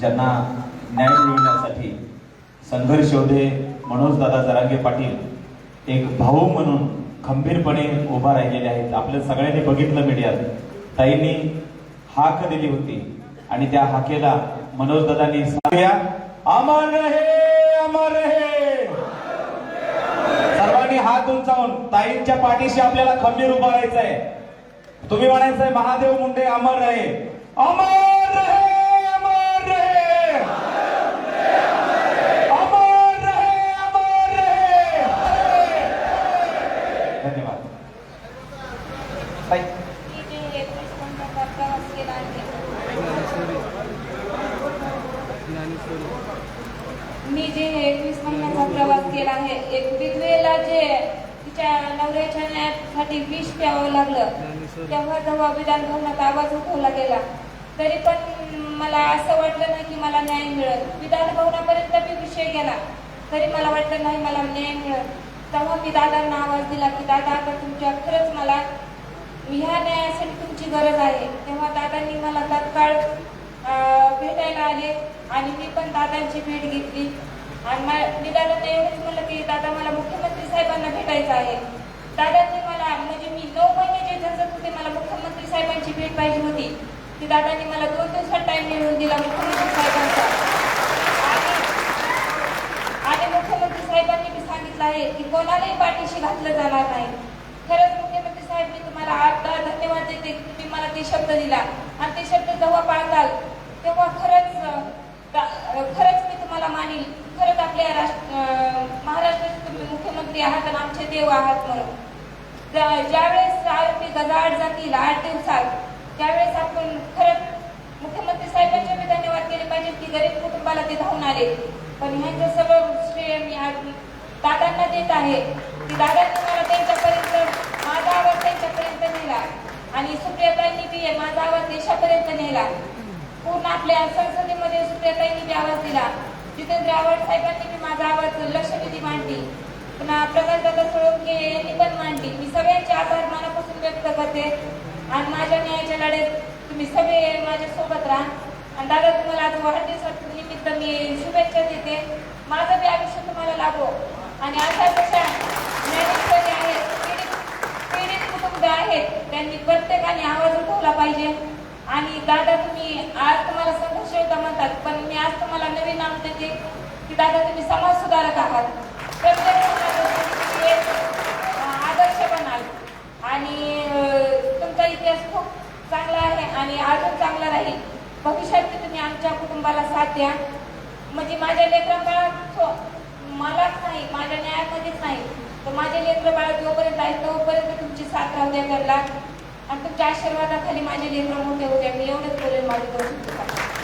ज्यांना न्याय मिळवण्यासाठी संघर्ष होते मनोजदादा जरांगे पाटील एक भाऊ म्हणून खंबीरपणे उभा राहिलेले आहेत. आपल्या सगळ्यांनी बघितलं मीडियात. ताईंनी हाक दिली होती आणि त्या हाकेला मनोजदादांनी सांगूया अमर रहे अमर रहे. सर्वांनी हात उंचावून ताईंच्या पाठीशी आपल्याला खंबीर उभा राहायचं आहे तुम्ही म्हणायचंय महादेव मुंडे अमर रहे. अमर रहे अमर रहे अमर रहे अमर रहे धन्यवाद ताई जे प्रवास केला आहे मी जे एकवीस महिन्याचा प्रवास केला आहे एक विधवेला जे तिच्या नवऱ्याच्या न्यायासाठी विष प्यावं लागलं तेव्हा जेव्हा विधान भवनात आवाज उठवला गेला तरी पण मला असं वाटलं नाही की मला न्याय मिळेल. विधान भवनापर्यंत मी विषय गेला तरी मला वाटलं नाही मला न्याय मिळेल. तेव्हा मी दादांना आवाज दिला की दादा आता तुमच्या खरंच मला ह्या न्यायासाठी तुमची गरज आहे. तेव्हा दादांनी मला तात्काळ भेटायला आले आणि मी पण दादांची भेट घेतली. आणि मा- मी दादांना एवढंच म्हणलं की दादा मला मुख्यमंत्री साहेबांना भेटायचं आहे. दादांनी मला म्हणजे मी नऊ महिने जे झंझत होते मला मुख्यमंत्री साहेबांची भेट पाहिजे होती. ती दादांनी मला दोन दिवसात टाइम मिळवून दिला मुख्यमंत्री साहेबांचा. आणि आणि मुख्यमंत्री साहेबांनी मी सांगितलं आहे की कोणालाही पाठीशी घातलं जाणार नाही खरंच मुख्यमंत्री साहेब मी तुम्हाला आता धन्यवाद देते. की तुम्ही मला ते शब्द दिला. आणि ते शब्द जेव्हा पाळताल तेव्हा खरंच खरंच मी तुम्हाला मानील खरंच आपल्या राष्ट्र महाराष्ट्राचे तुम्ही मुख्यमंत्री आहात आणि आमचे देव आहात म्हणून. ज्यावेळेस आरोपी गजाआड जातील आठ दिवसात त्यावेळेस आपण खरंच मुख्यमंत्री साहेबांचे मी धन्यवाद केले पाहिजे की गरीब कुटुंबाला ते धावून आले. पण ह्यांचं सगळं श्रेय मी आज दादांना देत आहे. की दादांनी मला त्यांच्यापर्यंत माझा आणि सुप्रियाताईंनी बी माझा आवाज देशापर्यंत नेला. पूर्ण आपल्या संसदेमध्ये सुप्रियाताईंनी बी आवाज दिला. जितेंद्र आव्हाड साहेबांनी बी माझा आवाज लक्षवेधी मांडली. पुन्हा प्रकाश दादा सोळंके यांनी पण मांडली. मी सगळ्यांचे आभार मनापासून व्यक्त करते. आणि माझ्या न्यायाच्या लढ्यात तुम्ही सगळे माझ्यासोबत राहा. आणि दादा तुम्हाला आज वाढदिवसात निमित्त मी शुभेच्छा देते. माझं बी आयुष्य तुम्हाला लाभो आणि अशा कशा ज्ञानेश्वरी आहेत पीडित पीडित कुटुंब आहेत त्यांनी प्रत्येकाने आवाज उठवला पाहिजे आणि दादा तुम्ही आज तुम्हाला संघर्ष म्हणतात पण मी आज तुम्हाला नवीन नाव देते की दादा तुम्ही समाज सुधारक आहात. प्रत्येक तुम्ही आदर्श बनाल. आणि तुमचा इतिहास खूप चांगला आहे आणि अजून चांगला राहील. भविष्यात तुम्ही आमच्या कुटुंबाला साथ द्या. म्हणजे माझ्या लेकरांना मलाच नाही माझ्या न्यायामध्येच नाही. तर माझे लेकर बाळ जोपर्यंत आहे तोपर्यंत तुमची साथ राहू द्या त्यांना आणि तुमच्या आशीर्वादाखाली माझे लेकर मोठे होते मी एवढंच बोलेल माझे दोन शब्द.